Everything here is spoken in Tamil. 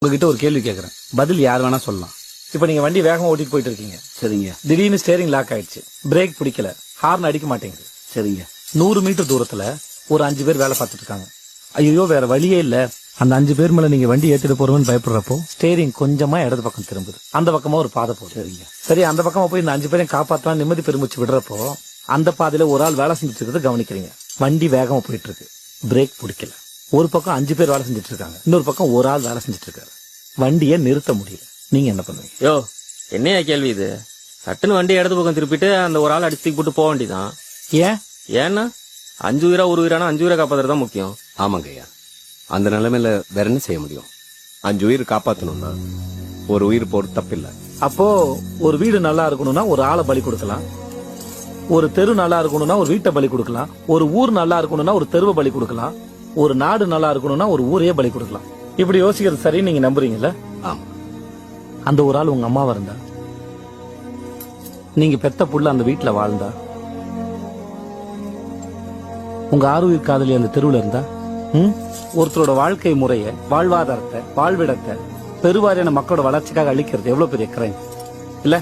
உங்ககிட்ட ஒரு கேள்வி கேக்குறேன். பதில் யார் வேணா சொல்லலாம். இப்ப நீங்க வண்டி வேகமா ஓட்டிட்டு போயிட்டு இருக்கீங்க. சரிங்க. திடீர்னு ஸ்டேரிங் லாக் ஆயிடுச்சு. பிரேக் பிடிக்கல. ஹார்ன் அடிக்க மாட்டேங்குது. சரிங்க. நூறு மீட்டர் தூரத்துல ஒரு அஞ்சு பேர் வேலை பார்த்துட்டு இருக்காங்க. ஐயோ வேற வழியே இல்ல. அந்த அஞ்சு பேர் மேல நீங்க வண்டி ஏத்திட்டு போறோம்னு பயப்படுறப்போ ஸ்டேரிங் கொஞ்சமா இடது பக்கம் திரும்புது. அந்த பக்கமா ஒரு பாதை போகுது. சரிங்க. சரி அந்த பக்கமா போய் இந்த அஞ்சு பேரையும் காப்பாத்தலாம் நிம்மதி பெருமிச்சு விடுறப்போ அந்த பாதையில ஒரு ஆள் வேலை செஞ்சுட்டு இருக்கிறத கவனிக்கிறீங்க. வண்டி வேகமா போயிட்டு இருக்கு. பிரேக் பிடிக்கல. ஒரு பக்கம் அஞ்சு பேர் வேலை செஞ்சுட்டு இருக்காங்க இன்னொரு பக்கம் ஒரு ஆள் வேலை செஞ்சுட்டு இருக்காரு வண்டியை நிறுத்த முடியல. நீங்க என்ன பண்ணுவீங்க? யோ என்னையா கேள்வி இது? சட்டுன்னு வண்டி இடது பக்கம் திருப்பிட்டு அந்த ஒரு ஆள் அடிச்சு போட்டு போக வேண்டியதான் ஏன்? ஏன்னா அஞ்சு உயிரா ஒரு உயிரானா அஞ்சு உயிரை காப்பாத்துறது தான் முக்கியம். ஆமாங்க ஐயா. அந்த நிலைமையில வேற என்ன செய்ய முடியும்? அஞ்சு உயிர் காப்பாத்தணும்னா ஒரு உயிர் போறது தப்பில்ல. அப்போ ஒரு வீடு நல்லா இருக்கணும்னா ஒரு ஆளை பலி கொடுக்கலாம். ஒரு தெரு நல்லா இருக்கணும்னா ஒரு வீட்டை பலி கொடுக்கலாம். ஒரு ஊர் நல்லா இருக்கணும்னா ஒரு தெருவை பலி கொடுக்கலாம். ஒரு நாடு நல்லா இருக்கணும்னா ஒரு ஊரையே பலி கொடுக்கலாம். இப்படி யோசிக்கிறது சரி நீங்க நம்புறீங்கல்ல? ஆமா. அந்த ஒரு ஆள் உங்க அம்மாவா இருந்தா? நீங்க பெத்த புள்ள அந்த வீட்டுல வாழ்ந்தா? உங்க ஆறுயிர் காதலி அந்த தெருவுல இருந்தா? ஒருத்தரோட வாழ்க்கை முறைய வாழ்வாதாரத்தை வாழ்விடத்தை பெருவாரியான மக்களோட வளர்ச்சிக்காக அழிக்கிறது எவ்வளவு பெரிய கிரைம் இல்ல?